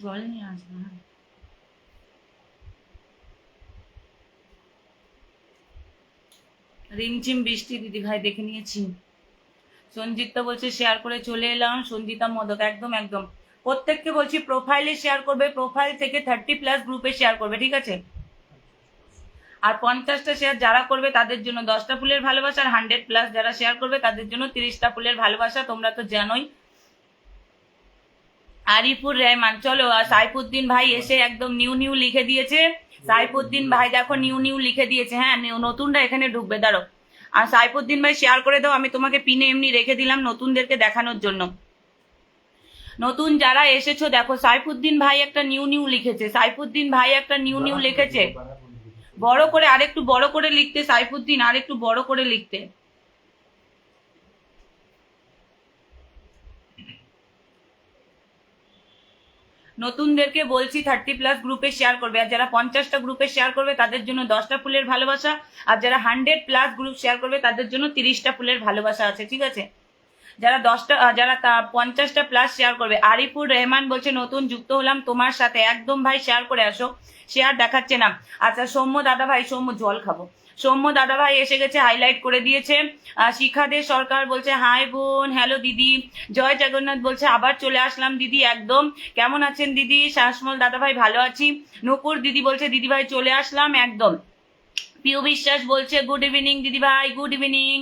জল নিয়ে আসবে হ্যাঁ। রিমঝিম বৃষ্টি দিদি ভাই দেখে নিয়েছি। সঞ্জিতা বলছে শেয়ার করে চলে এলাম। সঞ্জিতা মদক, একদম একদম। প্রত্যেককে বলছি প্রোফাইলে শেয়ার করবে প্রোফাইল থেকে থার্টি প্লাস গ্রুপে শেয়ার করবে, ঠিক আছে? আর পঞ্চাশটা শেয়ার যারা করবে, তাদের জন্য দশটা ফুলের ভালোবাসা, আর হান্ড্রেড প্লাস যারা শেয়ার করবে, তাদের জন্য তিরিশটা ফুলের ভালোবাসা। তোমরা তো জানোই আরিফুর রহমান চলো আর সাইফুদ্দিন ভাই এসে একদম নিউ নিউ লিখে দিয়েছে। সাইফুদ্দিন ভাই দেখো নিউ নিউ লিখে দিয়েছে হ্যাঁ নিউ- নতুনরা এখানে ঢুকবে দাঁড়ো। আর সাইফুদ্দিন ভাই শেয়ার করে দাও আমি তোমাকে পিনে এমনি রেখে দিলাম নতুনদেরকে দেখানোর জন্য। নতুন যারা এসেছ দেখো সাইফুদ্দিন ভাই একটা নিউ নিউ লিখেছে সাইফুদ্দিন ভাই একটা নিউ নিউ লিখেছে। বড় করে আরেকটু বড় করে লিখতে সাইফুদ্দিন আরেকটু বড় করে লিখতে। নতুনদেরকে বলছি থার্টি প্লাস গ্রুপে শেয়ার করবে। আর যারা পঞ্চাশটা গ্রুপে শেয়ার করবে, তাদের জন্য দশটা ফুলের ভালোবাসা। আর যারা হান্ড্রেড প্লাস গ্রুপ শেয়ার করবে, তাদের জন্য তিরিশটা ফুলের ভালোবাসা আছে, ঠিক আছে? যারা দশটা যারা পঞ্চাশটা প্লাস শেয়ার করবে। আরিফুর রহমান বলছে নতুন যুক্ত হলাম তোমার সাথে একদম ভাই শেয়ার করে আসো। শেয়ার দেখাচ্ছে না। আচ্ছা সৌম্য দাদা ভাই সৌম্য জল খাব। সৌম্য দাদা ভাই এসে গেছে হাইলাইট করে দিয়েছে। আহ, শিখাদের সরকার বলছে হাই বোন হ্যালো দিদি। জয় জগন্নাথ বলছে আবার চলে আসলাম দিদি একদম। কেমন আছেন দিদি? শাসমল দাদা ভাই ভালো আছি। নকুর দিদি বলছে দিদি ভাই চলে আসলাম একদম। পিউ বিশ্বাস বলছে গুড ইভিনিং দিদি ভাই গুড ইভিনিং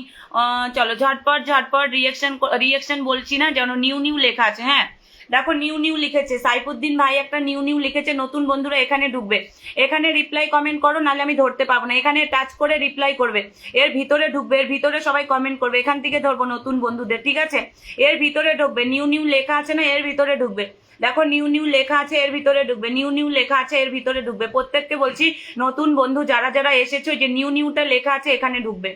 চলো, ঝটপট ঝটপট রিয়েকশন রিয়েকশন বলছি না, যেন নিউ নিউ লেখা আছে হ্যাঁ? দেখো নিউ নিউ লিখেছে। সাইফুদ্দিন ভাই একটা নিউ নিউ লিখেছে, নতুন বন্ধুরা এখানে ঢুকবে। এখানে রিপ্লাই কমেন্ট করো, নাহলে আমি ধরতে পাবো না। এখানে টাচ করে রিপ্লাই করবে। এর ভিতরে ঢুকবে, এর ভিতরে সবাই কমেন্ট করবে। এখান থেকে ধরবো নতুন বন্ধুদের, ঠিক আছে? এর ভিতরে ঢুকবে নিউ নিউ লেখা আছে না, এর ভিতরে ঢুকবে। দেখো নিউ নিউ লেখা আছে এর ভিতরে ঢুকবে। নিউ নিউ লেখা আছে এর ভিতরে ঢুকবে। প্রত্যেককে বলছি নতুন বন্ধু যারা যারা এসেছ যে নিউ নিউটা লেখা আছে এখানে ঢুকবে।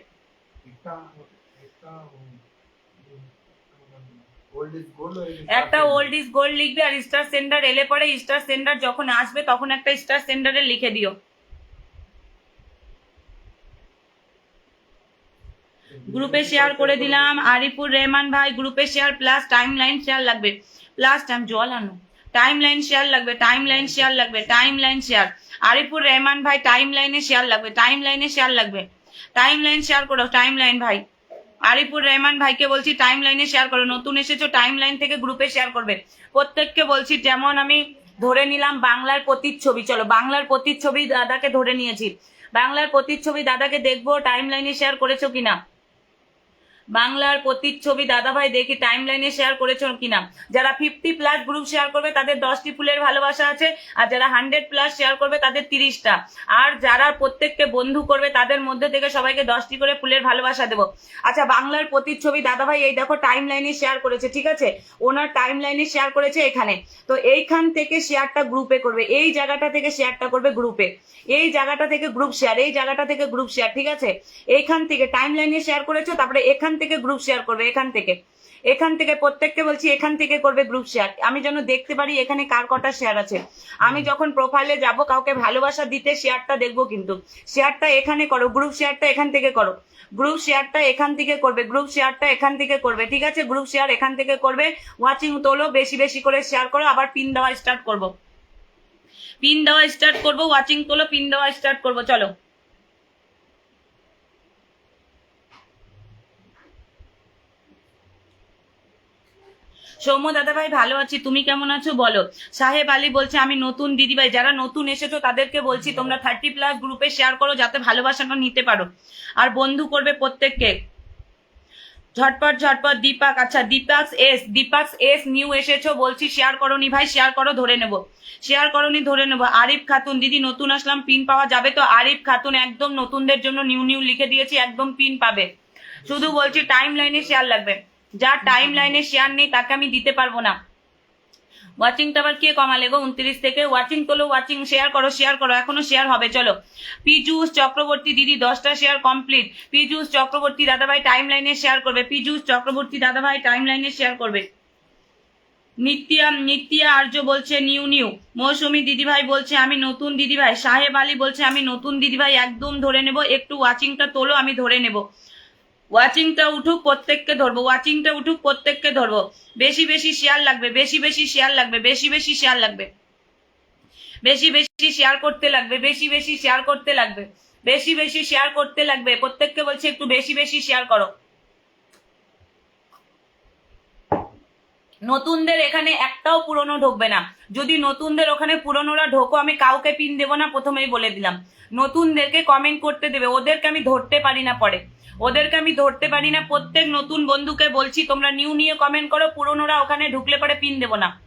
একটা ওল্ড ইজ গোল্ড লিখবে আর স্টার সেন্টার এলে পরে স্টার সেন্টার যখন আসবে তখন একটা স্টার সেন্টারে লিখে দিও। গ্রুপে শেয়ার করে দিলাম। আরিফুর রহমান ভাই, গ্রুপে share plus time line share লাগবে। প্লাস টাইম জল আনো। টাইম লাইন শেয়ার লাগবে টাইম লাইন শেয়ার লাগবে time line share Arifur Rahman ভাই টাইম লাইনে শেয়ার লাগবে টাইম লাইনে শেয়ার লাগবে। টাইম লাইন শেয়ার করো টাইম লাইন ভাই। আরিফুর রহমান ভাইকে বলছি টাইম লাইনে শেয়ার করো। নতুন এসেছ টাইম লাইন থেকে গ্রুপে শেয়ার করবে। প্রত্যেককে বলছি, যেমন আমি ধরে নিলাম বাংলার প্রতিচ্ছবি। চলো, বাংলার প্রতিচ্ছবি দাদাকে ধরে নিয়েছি। বাংলার প্রতিচ্ছবি দাদাকে দেখব টাইম লাইনে শেয়ার করেছ কিনা। বাংলার প্রতিচ্ছবি দাদা ভাই দেখি টাইম লাইনে শেয়ার করেছ কিনা? যারা ফিফটি প্লাস গ্রুপ শেয়ার করবে, তাদের দশটি ফুলের ভালোবাসা আছে, আর যারা হান্ড্রেড প্লাস শেয়ার করবে, তাদের তিরিশটা। আর যারা প্রত্যেককে বন্ধু করবে, তাদের মধ্যে থেকে সবাইকে দশটি করে ফুলের ভালোবাসা দেবো। আচ্ছা বাংলার প্রতিচ্ছবি দাদা ভাই এই দেখো টাইম লাইনে শেয়ার করেছে, ঠিক আছে? ওনার টাইম লাইনে শেয়ার করেছে এখানে। তো এইখান থেকে শেয়ারটা গ্রুপে করবে, এই জায়গাটা থেকে শেয়ারটা করবে গ্রুপে এই জায়গাটা থেকে গ্রুপ শেয়ার এই জায়গাটা থেকে গ্রুপ শেয়ার ঠিক আছে? এইখান থেকে টাইম লাইনে শেয়ার করেছ, তারপরে এখান থেকে গ্রুপ শেয়ার করবে এখান থেকে। এখান থেকে প্রত্যেককে বলছি এখান থেকে করবে গ্রুপ শেয়ার আমি যেন দেখতে পারি এখানে কার কটা শেয়ার আছে। আমি যখন প্রোফাইলে যাব কাউকে ভালোবাসা দিতে শেয়ারটা দেখব কিন্তু। শেয়ারটা এখানে করো গ্রুপ শেয়ারটা এখান থেকে করো। গ্রুপ শেয়ারটা এখান থেকে করবে গ্রুপ শেয়ারটা এখান থেকে করবে। ঠিক আছে? গ্রুপ শেয়ার এখান থেকে করবে। ওয়াচিং তোলো বেশি বেশি করে শেয়ার করো আবার পিন দেওয়া স্টার্ট করব। পিন দেওয়া স্টার্ট করব ওয়াচিং তোলো পিন দেওয়া স্টার্ট করব। চলো। সৌম্য দাদা ভাই ভালো আছি, তুমি কেমন আছো? বলো। সাহেব আলী বলছে, আমি নতুন দিদিভাই, যারা নতুন এসেছ তাদেরকে বলছি, তোমরা থার্টি প্লাস গ্রুপে শেয়ার করো যাতে ভালোবাসাটা নিতে পারো। আর বন্ধু করবে প্রত্যেককে। ঝটপট ঝটপট, দীপাক আচ্ছা Deepak S Deepak S new এসেছ বলছি শেয়ার করনি ভাই শেয়ার করো, ধরে নেব। শেয়ার করনি, ধরে নেব। আরিফ খাতুন, দিদি, নতুন আসলাম পিন পাওয়া যাবে তো? আরিফ খাতুন, একদম নতুনদের জন্য নিউ নিউ লিখে দিয়েছি, একদম পিন পাবে। শুধু বলছি টাইম লাইনে শেয়ার লাগবে। যার টাইম লাইনে শেয়ার নেই, তাকে আমি দিতে পারব না। ওয়াচিংটা আবার কে কমালে গো? উনত্রিশ থেকে। ওয়াচিং তোলো ওয়াচিং শেয়ার করো শেয়ার করো। এখনও শেয়ার হবে, চলো। পিজুস চক্রবর্তী দিদি, দশটা শেয়ার কমপ্লিট পিজুস চক্রবর্তী দাদাভাই টাইম লাইনে শেয়ার করবে। পিজুস চক্রবর্তী দাদাভাই টাইম লাইনে শেয়ার করবে। নিত্যা নিত্যা আর্য বলছে নিউ নিউ মৌসুমী দিদিভাই বলছে, আমি নতুন দিদিভাই। সাহেব আলী বলছে, আমি নতুন দিদিভাই। একদম ধরে নেব। একটু ওয়াচিংটা তোলো, আমি ধরে নেব। ওয়াচিংটা উঠুক, প্রত্যেককে ধরবো। ওয়াচিংটা উঠুক, প্রত্যেককে ধরবো। বেশি বেশি শেয়ার লাগবে, বেশি বেশি শেয়ার লাগবে, বেশি বেশি শেয়ার লাগবে। বেশি বেশি শেয়ার করতে লাগবে, বেশি বেশি শেয়ার করতে লাগবে। বেশি বেশি শেয়ার করতে লাগবে। প্রত্যেককে বলছে, একটু বেশি বেশি শেয়ার করো। নতুনদের এখানে একটাও পুরনো ঢুকবে না। যদি নতুনদের ওখানে পুরনোরা ঢোকো, আমি কাউকে পিন দেবো না, প্রথমেই বলে দিলাম। নতুনদেরকে কমেন্ট করতে দেবে। ওদেরকে আমি ধরতে পারি না পরে। ওদেরকে আমি ধরতে পারি না। প্রত্যেক নতুন বন্ধুকে বলছি, তোমরা নিউ নিয়ে কমেন্ট করো, পুরনোরা ওখানে ঢুকলে পরে পিন দেবো না।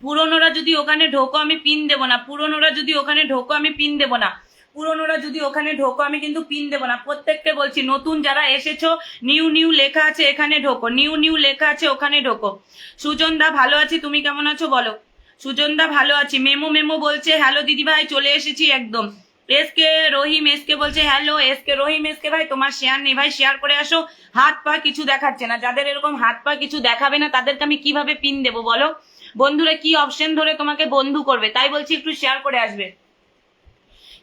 পুরনোরা যদি ওখানে ঢোকো, আমি পিন দেবো না। পুরনোরা যদি ওখানে ঢোকো, আমি পিন দেবো না। পুরনোরা যদি ওখানে ঢোকো, আমি কিন্তু পিন দেবো না। প্রত্যেককে বলছি, নতুন যারা এসেছ নিউ নিউ লেখা আছে, এখানে ঢোকো। নিউ নিউ লেখা আছে, ওখানে ঢোকো। সুজন দা ভালো আছি, তুমি কেমন আছো বলো? সুজন দা ভালো আছি। মেমো মেমো বলছে হ্যালো দিদি ভাই চলে এসেছি একদম। এস কে রহিম এসকে বলছে হ্যালো এসকে রহিম এসকে ভাই, তোমার শেয়ার নেই ভাই শেয়ার করে আসো। হাত পা কিছু দেখাচ্ছে না। যাদের এরকম হাত পা কিছু দেখাবে না, তাদেরকে আমি কীভাবে পিন দেবো বলো? বন্ধুরা, কি অপশন ধরে তোমাকে বন্ধু করবে? তাই বলছি, একটু শেয়ার করে আসবে।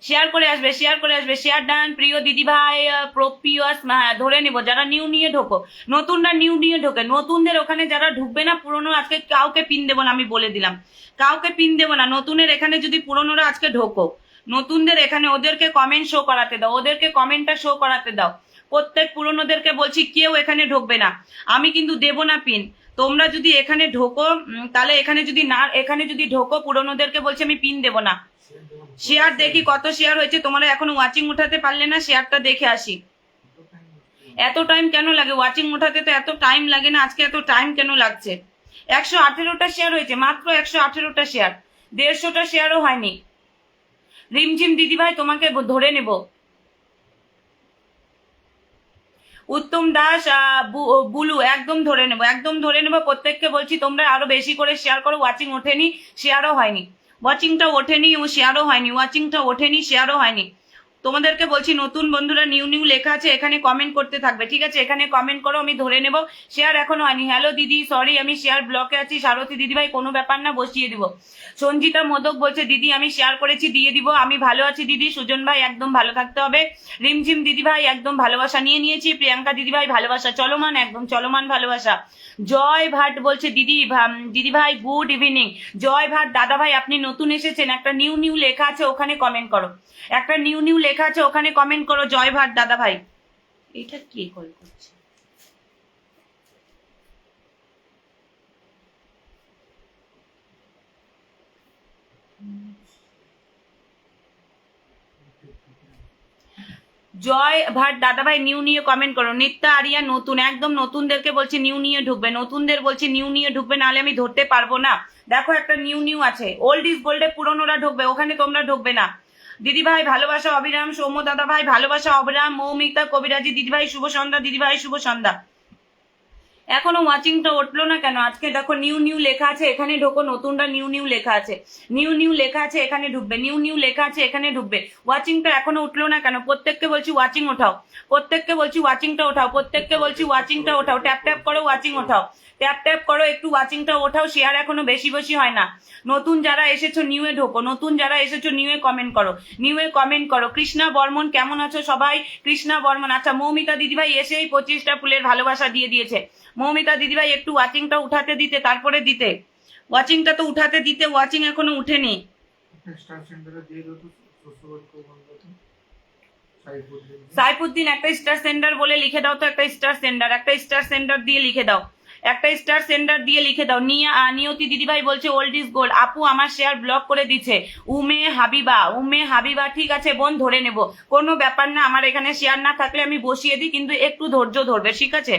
শেয়ার করে আসবে শেয়ার করে আসবে। শেয়ার ডান প্রিয় দিদি ভাই প্রপিয়াস ধরে নিব, যারা নিউ নিয়ে ঢোকো, নতুনরা নিউ নিয়ে ঢোকে, নতুনদের ওখানে যারা ঢুকবে না, পুরনো আজকে কাউকে পিন দেবো না, আমি বলে দিলাম। কাউকে পিন দেবো না, নতুনের এখানে যদি পুরনোরা আজকে ঢোকো, নতুনদের এখানে ওদেরকে কমেন্ট শো করাতে দাও, ওদেরকে কমেন্টটা শো করাতে দাও। প্রত্যেক পুরনোদেরকে বলছি, কেউ এখানে ঢুকবে না। আমি কিন্তু দেবো না পিন তোমরা যদি এখানে ঢোকো তাহলে এখানে যদি না, এখানে যদি ঢোকো, পুরনোদেরকে বলছি, আমি পিন দেবো না। শেয়ার দেখি, কত শেয়ার হয়েছে? তোমরা এখনও ওয়াচিং উঠাতে পারলে না শেয়ারটা দেখে আসি। এত টাইম কেন লাগে? ওয়াচিং উঠাতে তো এত টাইম লাগে না, আজকে এত টাইম কেন লাগছে? একশো আঠেরোটা শেয়ার হয়েছে, মাত্র একশো আঠেরোটা শেয়ার দেড়শোটা শেয়ারও হয়নি। রিমঝিম দিদি ভাই তোমাকে ধরে নেব। উত্তম দাস বুলু, একদম ধরে নেব, একদম ধরে নেব। প্রত্যেককে বলছি, তোমরা আরও বেশি করে শেয়ার করো ওয়াচিং ওঠেনি শেয়ারও হয়নি। ওয়াচিংটা ওঠেনি ও শেয়ারও হয়নি। ওয়াচিংটা ওঠেনি শেয়ারও হয়নি। তোমাদেরকে বলছি, নতুন বন্ধুরা নিউ নিউ লেখা আছে, এখানে কমেন্ট করতে থাকবে, ঠিক আছে? এখানে কমেন্ট করো, আমি ধরে নেব। শেয়ার এখনও হয়নি। হ্যালো দিদি সরি আমি শেয়ার ব্লকে আছি। সারথী দিদি ভাই, কোনো ব্যাপার না, বসিয়ে দিব। সঞ্জিতা মোদক বলছে, দিদি, আমি শেয়ার করেছি, দিয়ে দিব। আমি ভালো আছি দিদি। সুজন ভাই, একদম ভালো থাকতে হবে। রিমঝিম দিদি ভাই, একদম ভালোবাসা নিয়ে নিয়েছি। প্রিয়াঙ্কা দিদি ভাই, ভালোবাসা চলমান, একদম চলমান ভালোবাসা। জয় ভাট বলছে, দিদি দিদি ভাই গুড ইভিনিং জয় ভাট, দাদা ভাই, আপনি নতুন এসেছেন। একটা নিউ নিউ লেখা আছে, ওখানে কমেন্ট করো। একটা নিউ নিউ লেখা আছে ওখানে কমেন্ট করো, জয় ভাট দাদা ভাই। এটা কে কল করছে? জয় ভাট দাদা ভাই নিউ নিয়ে কমেন্ট করো। নিত্যা আরিয়া নতুন, একদম নতুনদেরকে বলছি নিউ নিয়ে ঢুকবে। নতুনদের বলছি নিউ নিয়ে ঢুকবে, নাহলে আমি ধরতে পারব না। দেখো একটা নিউ নিউ আছে। ওল্ড ইজ গোল্ডে পুরনোরা ঢুকবে, ওখানে তোমরা ঢুকবে না। দিদি ভাই ভালোবাসা, অবিরাম সৌম্য দাদা ভাই ভালোবাসা, অবিরাম, মৌমিতা, কবিরাজি দিদি ভাই শুভ সন্ধ্যা দিদি ভাই শুভ সন্ধ্যা এখনও ওয়াচিংটা উঠল না কেন? আজকে দেখো নিউ নিউ লেখা আছে, এখানে ঢোকো, নতুনটা নিউ নিউ লেখা আছে। নিউ নিউ লেখা আছে, এখানে ঢুকবে। নিউ নিউ লেখা আছে, এখানে ঢুকবে। ওয়াচিংটা এখনও উঠল না কেন? প্রত্যেককে বলছি ওয়াচিং ওঠাও। প্রত্যেককে বলছি ওয়াচিংটা ওঠাও। প্রত্যেককে বলছি ওয়াচিংটা ওঠাও। ট্যাপ ট্যাপ করো ওয়াচিং ওঠাও। ট্যাপ ট্যাপ করো, একটু ওয়াচিংটা ওঠাও। শেয়ার এখনও বেশি বেশি হয় না। নতুন যারা এসেছ নিউ এ ঢোকো। নতুন যারা এসেছ নিউ এ কমেন্ট করো। নিউ এ কমেন্ট করো। কৃষ্ণা বর্মন, কেমন আছো সবাই? কৃষ্ণা বর্মন। আচ্ছা মৌমিতা দিদিভাই এসেই পঁচিশটা ফুলের ভালোবাসা দিয়ে দিয়েছে। মৌমিতা দিদিভাই একটু ওয়াচিংটা উঠাতে দিতে তারপরে দিতে। ওয়াচিংটা তো উঠাতে দিতে ওয়াচিং এখনও উঠেনি। সাইফুদ্দিন একটা স্টার সেন্টার বলে লিখে দাও তো একটা স্টার সেন্টার একটা স্টার সেন্টার দিয়ে লিখে দাও। একটা স্টার সেন্টার দিয়ে লিখে দাও। নিয়া নিয়তি দিদিভাই বলছে ওল্ড ইজ গোল্ড আপু আমার শেয়ার ব্লক করে দিচ্ছে। উমে হাবিবা উমে হাবিবা ঠিক আছে বোন ধরে নেব। কোনো ব্যাপার না আমার এখানে শেয়ার না থাকলে আমি বসিয়ে দিই কিন্তু একটু ধৈর্য ধরবে ঠিক আছে?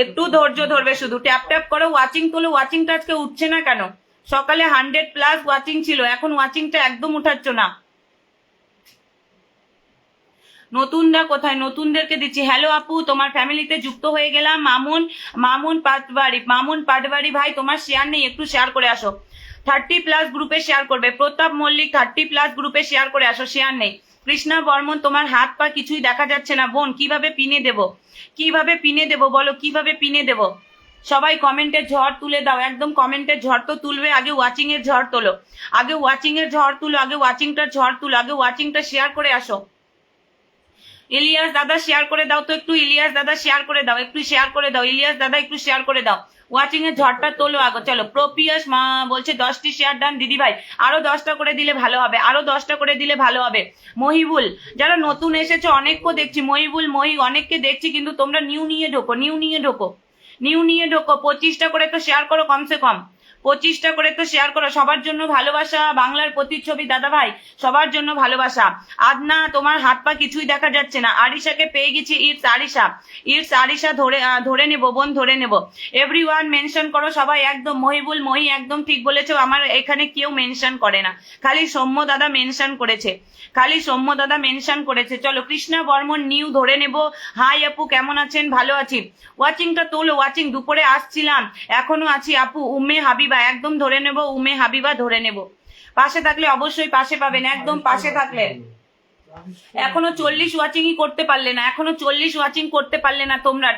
একটু ধৈর্য ধরবে শুধু। ট্যাপ ট্যাপ করে ওয়াচিং তোলে ওয়াচিংটা আজকে উঠছে না কেন? সকালে হান্ড্রেড প্লাস ওয়াচিং ছিল, এখন ওয়াচিংটা একদম উঠাচ্ছ না। নতুনরা কোথায়? নতুনদেরকে দিচ্ছি হ্যালো আপু, তোমার ফ্যামিলিতে যুক্ত হয়ে গেলাম, মামুন মামুন পাটবাড়ি মামুন পাটবাড়ি ভাই, তোমার শেয়ার নেই, একটু শেয়ার করে আসো। থার্টি প্লাস গ্রুপে শেয়ার করবে। প্রতাপ মল্লিক থার্টি প্লাস গ্রুপে শেয়ার করে আসো শেয়ার নেই। কৃষ্ণা বর্মন, তোমার হাত পা কিছুই দেখা যাচ্ছে না। বোন, কীভাবে পিনে দেব? কীভাবে পিনে দেব বলো? কীভাবে পিনে দেব? সবাই কমেন্টের ঝড় তুলে দাও। একদম কমেন্টের ঝড় তো তুলবে, আগে ওয়াচিং এর ঝড় তোলো। আগে ওয়াচিং এর ঝড় তুলো, আগে ওয়াচিংটার ঝড় তুলো, আগে ওয়াচিংটা শেয়ার করে আসো। ইলিয়াস দাদা শেয়ার করে দাও তো একটু, ইলিয়াস দাদা শেয়ার করে দাও, একটু শেয়ার করে দাও, ইলিয়াস দাদা একটু শেয়ার করে দাও। ওয়াচিং এর ঝড়টা তোলো আগো, চলো। প্রপিয়াস মা বলছে, দশটি শেয়ার ডান দিদি ভাই আরও দশটা করে দিলে ভালো হবে, আরও দশটা করে দিলে ভালো হবে। মহিবুল, যারা নতুন এসেছে, অনেককে দেখছি, মহিবুল, মহি, অনেককে দেখছি, কিন্তু তোমরা নিউ নিয়ে ঢোকো নিউ নিয়ে ঢোকো। নিউ নিয়ে ঢোকো, পঁচিশটা করে তো শেয়ার করো, কমসে কম। পঁচিশটা করে তো শেয়ার করো। সবার জন্য ভালোবাসা, বাংলার প্রতিচ্ছবি, দাদা ভাই, সবার জন্য ভালোবাসা। আদনা, তোমার হাত পা কিছুই দেখা যাচ্ছে না। আরিশাকে পেয়ে গেছি ইটস আরিশা। ইটস আরিশা ধরে ধরে নেব, বোন ধরে নেব। এভরি ওয়ান মেনশন করো, সবাই একদম মহিবুল, মহি একদম ঠিক বলেছ, আমার এখানে কেউ মেনশন করে না। খালি সৌম্য দাদা মেনশন করেছে। খালি সৌম্য দাদা মেনশন করেছে। চলো, কৃষ্ণা বর্মন নিউ ধরে নেব। হাই আপু, কেমন আছেন? ভালো আছি। ওয়াচিংটা তোলো ওয়াচিং দুপুরে আসছিলাম। এখনও আছি আপু উমে হাবিবা, একদম ধরে নেব, উমে হাবিবা ধরে নেব। পাশে থাকলে অবশ্যই পাশে পাবেন, একদম পাশে থাকলে। এখনও চল্লিশ ওয়াচিংই করতে পারলে না, এখনও চল্লিশ ওয়াচিং করতে পারলে না তোমরা।